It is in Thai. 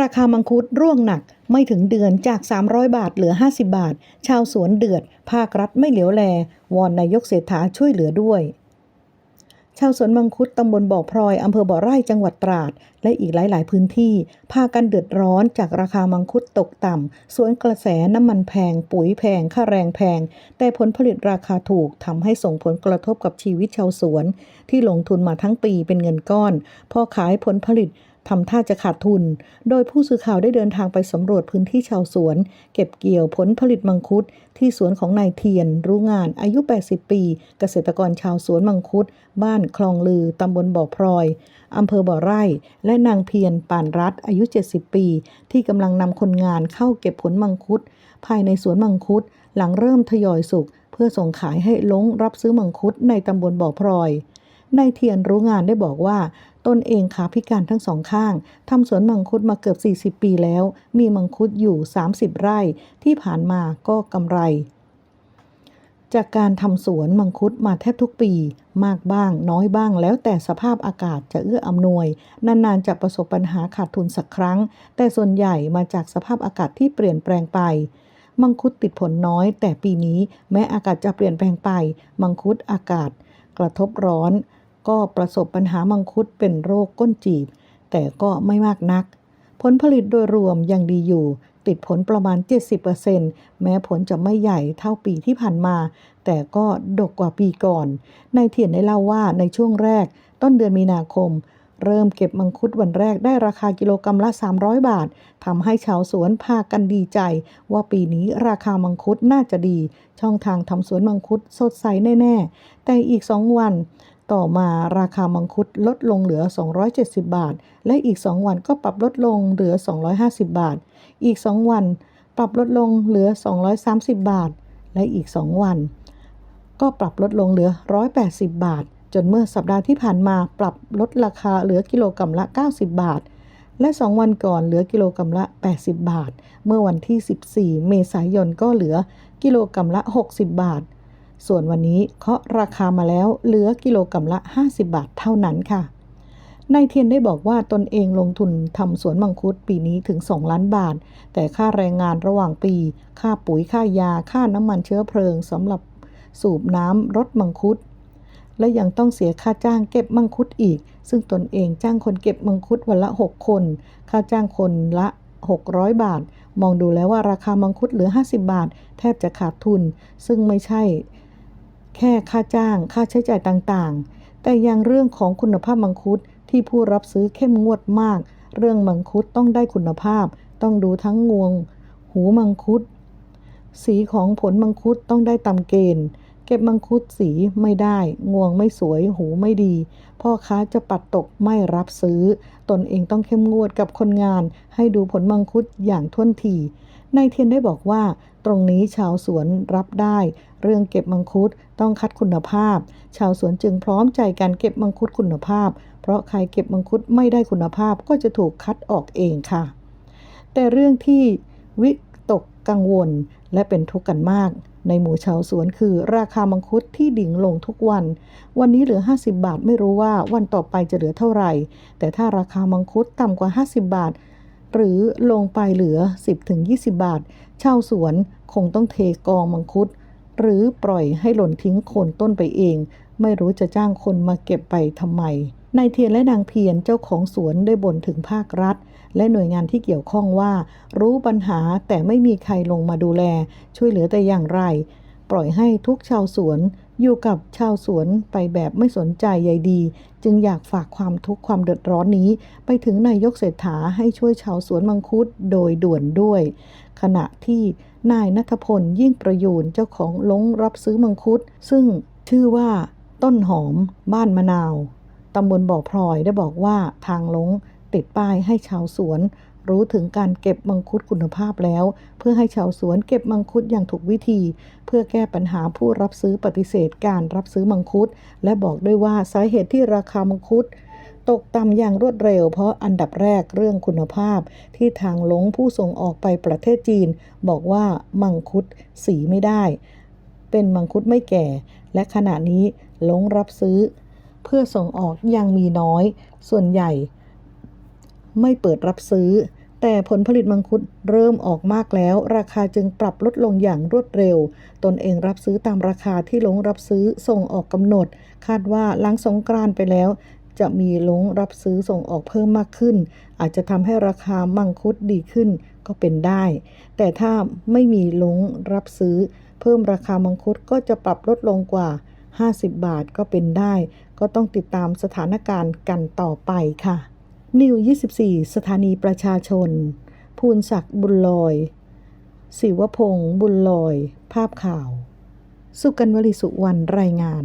ราคามังคุดร่วงหนักไม่ถึงเดือนจาก 300 บาทเหลือ 50 บาท ชาวสวนเดือด ภาครัฐไม่เหลียวแล วอนนายกเศรษฐาช่วยเหลือด้วย ชาวสวนมังคุดตำบลบ่อพลอยอำเภอบ่อไร่จังหวัดตราด และอีกหลาย ๆ พื้นที่ พากันเดือดร้อนจากราคามังคุดตกต่ำ สวนกระแสน้ำมันแพง ปุ๋ยแพง ค่าแรงแพง แต่ผลผลิตราคาถูกทำให้ส่งผลกระทบกับชีวิตชาวสวน ที่ลงทุนมาทั้งปีเป็นเงินก้อน พอขายผลผลิต ทำท่าจะขาดทุน โดยผู้สื่อข่าวได้เดินทางไปสำรวจพื้นที่ชาวสวน เก็บเกี่ยวผลผลิตมังคุด ที่สวนของนายเทียน รู้งานอายุ 80 ปี เกษตรกรชาวสวนมังคุด บ้านคลองลือตำบลบ่อพลอยอำเภอบ่อไร่ และนางเพียรป่านรัฐอายุ 70 ปี ที่กำลังนำคนงานเข้าเก็บผลมังคุด ภายในสวนมังคุด หลังเริ่มทยอยสุกเพื่อส่งขายให้ลงรับซื้อมังคุดในตำบลบ่อพลอย นายเทียนรู้งานได้บอกว่า ตนเองขาพิการทั้งสองข้างทำสวนมังคุดมาเกือบ 40 ปีแล้ว มีมังคุดอยู่ 30 ไร่ ที่ผ่านมาก็กำไร จากการทำสวนมังคุดมาแทบทุกปี มากบ้างน้อยบ้างแล้วแต่สภาพอากาศจะเอื้ออำนวย นานๆจะประสบปัญหาขาดทุนสักครั้ง แต่ส่วนใหญ่มาจากสภาพอากาศที่เปลี่ยนแปลงไปมังคุดติดผลน้อย แต่ปีนี้แม้อากาศจะเปลี่ยนแปลงไป มังคุดอากาศ กระทบร้อน ก็ประสบปัญหามังคุดเป็นโรคก้นจีบ แต่ก็ไม่มากนัก ผลผลิตโดยรวมยังดีอยู่ ติดผลประมาณ 70%แม้ผลจะไม่ใหญ่เท่าปีที่ผ่านมา แต่ก็ดกกว่าปีก่อน นายเทียนได้เล่าว่าในช่วงแรก ต้นเดือนมีนาคมเริ่มเก็บมังคุดวันแรกได้ราคากิโลกรรัมละ 300 บาท ทำให้ชาวสวนพากันดีใจ ว่าปีนี้ราคามังคุดน่าจะดี ช่องทางทำสวนมังคุดสดใสแน่ ๆ แต่อีก2วัน ต่อมาราคามังคุดลดลงเหลือ 270 บาท และอีก 2 วันก็ปรับลดลงเหลือ 250 บาท อีก 2 วัน ปรับลดลงเหลือ 230 บาท และอีก 2 วัน ก็ปรับลดลงเหลือ 180 บาท จนเมื่อสัปดาห์ที่ผ่านมาปรับลดราคาเหลือกิโลกรัมละ 90 บาท และ 2 วันก่อนเหลือกิโลกรัมละ 80 บาท เมื่อวันที่ 14 เมษายนก็เหลือกิโลกรัมละ 60 บาท ส่วนวันนี้เคาะราคามาแล้วเหลือกิโลกรัมละ 50 บาทเท่านั้นค่ะนายเทียนได้บอกว่าตนเองลงทุนทำสวนมังคุดปีนี้ถึง 2 ล้านบาท แต่ค่าแรงงานระหว่างปี ค่าปุ๋ยค่ายา ค่าน้ำมันเชื้อเพลิงสำหรับสูบน้ำรถมังคุด และยังต้องเสียค่าจ้างเก็บมังคุดอีก ซึ่งตนเองจ้างคนเก็บมังคุดวันละ 6 คน ค่าจ้างคนละ 600 บาท มองดูแล้วว่าราคามังคุดเหลือ 50 บาท แทบจะขาดทุน ซึ่งไม่ใช่ แค่ค่าจ้าง ค่าใช้จ่ายต่างๆ แต่ยังเรื่องของคุณภาพมังคุดที่ผู้รับซื้อเข้มงวดมาก เรื่องมังคุดต้องได้คุณภาพ ต้องดูทั้งงวง หูมังคุด สีของผลมังคุดต้องได้ตามเกณฑ์ เก็บมังคุดสีไม่ได้ งวงไม่สวย หูไม่ดี พ่อค้าจะปัดตกไม่รับซื้อ ตนเองต้องเข้มงวดกับคนงาน ให้ดูผลมังคุดอย่างท่วนที นายเทียนได้บอกว่า ตรงนี้ชาวสวนรับได้ เรื่องเก็บมังคุดต้องคัดคุณภาพ ชาวสวนจึงพร้อมใจการเก็บมังคุดคุณภาพ เพราะใครเก็บมังคุดไม่ได้คุณภาพก็จะถูกคัดออกเองค่ะ แต่เรื่องที่วิตกกังวลและเป็นทุกข์กันมาก ในหมู่ชาวสวนคือราคามังคุดที่ดิ่งลงทุกวัน วันนี้เหลือ 50 บาทไม่รู้ว่าวันต่อไปจะเหลือเท่าไหร่ แต่ถ้าราคามังคุดต่ำกว่า 50 บาท หรือลงไปเหลือ 10-20 บาท ชาวสวนคงต้องเทกองมังคุด หรือปล่อยให้หล่นทิ้งโคนต้นไปเอง ไม่รู้จะจ้างคนมาเก็บไปทำไมนายเทียนและนางเพียรเจ้าของสวนได้บ่นถึงภาครัฐ และหน่วยงานที่เกี่ยวข้องว่า รู้ปัญหาแต่ไม่มีใครลงมาดูแล ช่วยเหลือแต่อย่างไร ปล่อยให้ทุกชาวสวน อยู่กับชาวสวนไปแบบไม่สนใจใยดี จึงอยากฝากความทุกข์ความเดือดร้อนนี้ ไปถึงนายกเศรษฐาให้ช่วยชาวสวนมังคุดโดยด่วนด้วย ขณะที่นายนัทพลยิ่งประยูนเจ้าของลงรับซื้อมังคุด ซึ่งชื่อว่าต้นหอม บ้านมะนาวตำบลบ่อพลอยได้บอกว่าทางลงติดป้ายให้ชาวสวน รู้ถึงการเก็บมังคุดคุณภาพแล้ว เพื่อให้ชาวสวนเก็บมังคุดอย่างถูกวิธี เพื่อแก้ปัญหาผู้รับซื้อปฏิเสธการรับซื้อมังคุด และบอกด้วยว่าสาเหตุที่ราคามังคุดตกต่ำอย่างรวดเร็ว เพราะอันดับแรกเรื่องคุณภาพ ที่ทางหลงผู้ส่งออกไปประเทศจีน บอกว่ามังคุดสีไม่ได้ เป็นมังคุดไม่แก่ และขณะนี้หลงรับซื้อ เพื่อส่งออกยังมีน้อย ส่วนใหญ่ ไม่เปิดรับซื้อ แต่ผลผลิตมังคุดเริ่มออกมากแล้ว ราคาจึงปรับลดลงอย่างรวดเร็ว ตนเองรับซื้อตามราคาที่ลงรับซื้อส่งออกกำหนด คาดว่าหลังสงกรานไปแล้ว จะมีลงรับซื้อส่งออกเพิ่มมากขึ้น อาจจะทำให้ราคามังคุดดีขึ้นก็เป็นได้ แต่ถ้าไม่มีลงรับซื้อ เพิ่มราคามังคุดก็จะปรับลดลงกว่า 50 บาทก็เป็นได้ ก็ต้องติดตามสถานการณ์กันต่อไปค่ะ นิว 24 สถานีประชาชน ภูนศักดิ์บุญลอย ศิวพงษ์บุญลอย ภาพข่าว สุกันวลีสุวรรณรายงาน